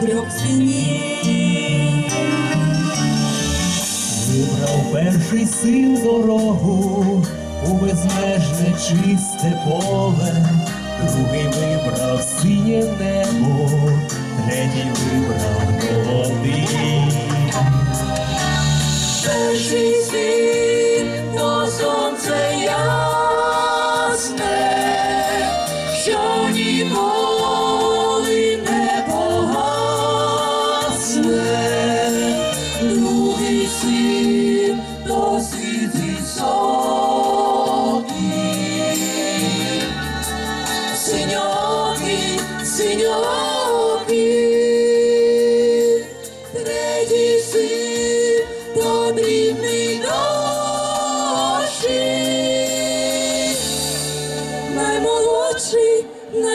трьох синів. Вибрав перший син дорогу у безмежне чисте поле, другий вибрав синє небо.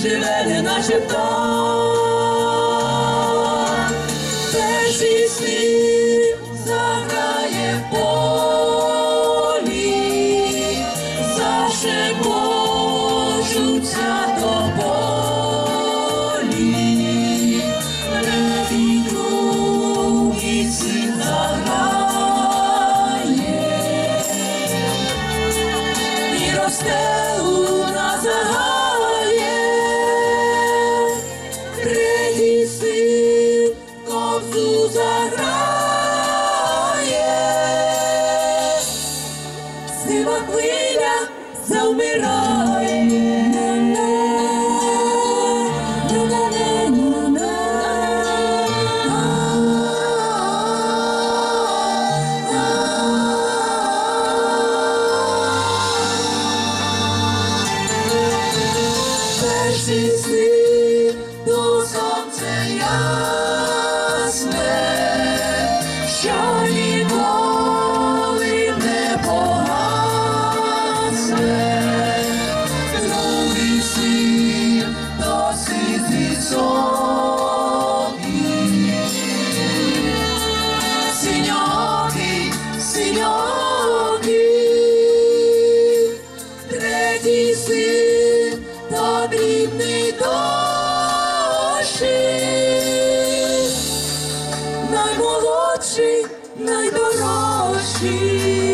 живе, не начебто. Persisli, nous sommes Seigneur. рідний душі, наймолодший, найдорожчий.